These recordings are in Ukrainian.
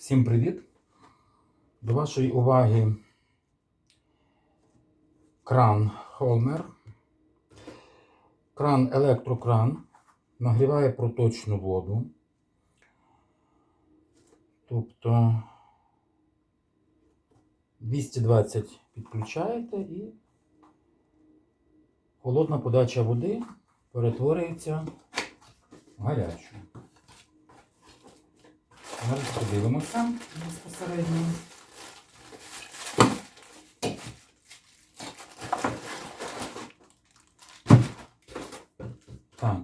Всім привіт! До вашої уваги кран Холмер. Кран електрокран нагріває проточну воду. Тобто 220 підключаєте і холодна подача води перетворюється в гарячу. Зараз подивимося безпосередньо. Так,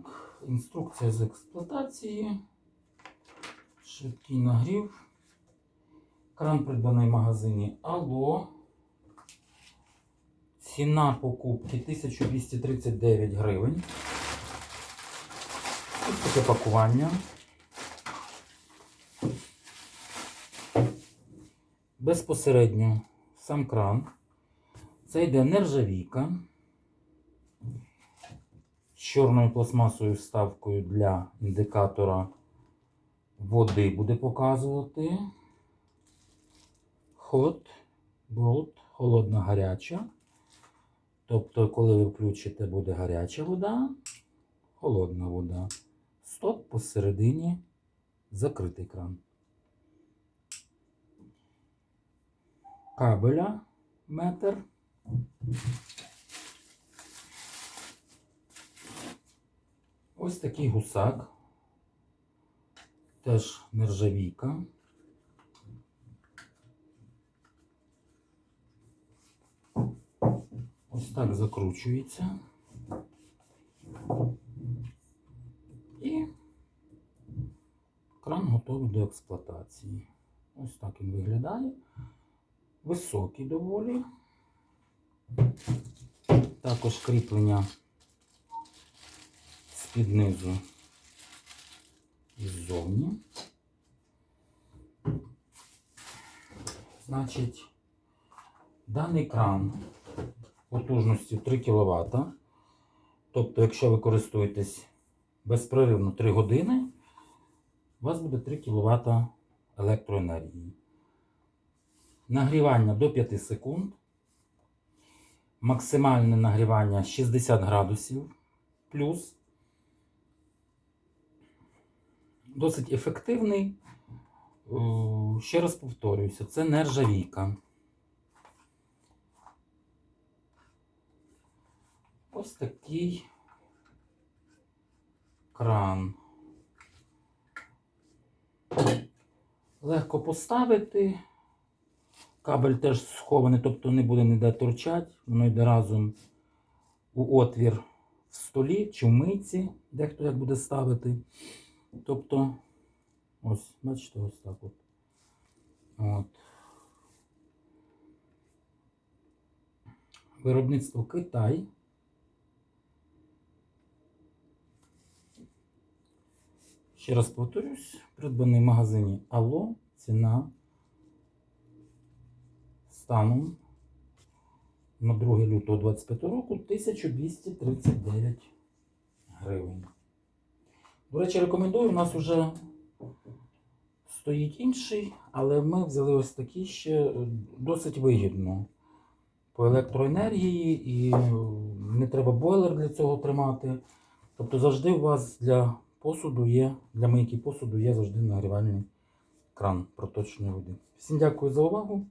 інструкція з експлуатації. Швидкий нагрів. Кран придбаний в магазині Алло. Ціна покупки 1239 гривень. Ось таке пакування. Безпосередньо сам кран. Це йде нержавійка з чорною пластмасовою вставкою для індикатора води буде показувати. Hot, bolt, холодна гаряча. Тобто, коли ви включите, буде гаряча вода, холодна вода. Стоп посередині закритий кран. Кабеля метр. Ось такий гусак. Теж нержавійка. Ось так закручується. І кран готовий до експлуатації. Ось так він виглядає високий доволі. Також кріплення з-під низу і ззовні. Значить, даний кран потужністю 3 кВт. Тобто, якщо ви користуєтесь безперервно 3 години, у вас буде 3 кВт електроенергії. Нагрівання до 5 секунд. Максимальне нагрівання 60 градусів плюс. Досить ефективний. Е, Ще раз повторююся, це нержавійка. Ось такий кран. Легко поставити. Кабель теж схований, тобто не буде ніде торчати, воно йде разом у отвір в столі чи в мийці, дехто як буде ставити. Тобто, ось, бачите, ось так от. от. Виробництво Китай. Ще раз повторюсь, придбаний в магазині Алло, ціна станом на 2 лютого 25 року 1239 гривень. До речі, рекомендую, у нас вже стоїть інший, але ми взяли ось такий ще е, досить вигідно по електроенергії і е, не треба бойлер для цього тримати. Тобто завжди у вас для посуду є, для мийки посуду є завжди нагрівальний кран проточної води. Всім дякую за увагу.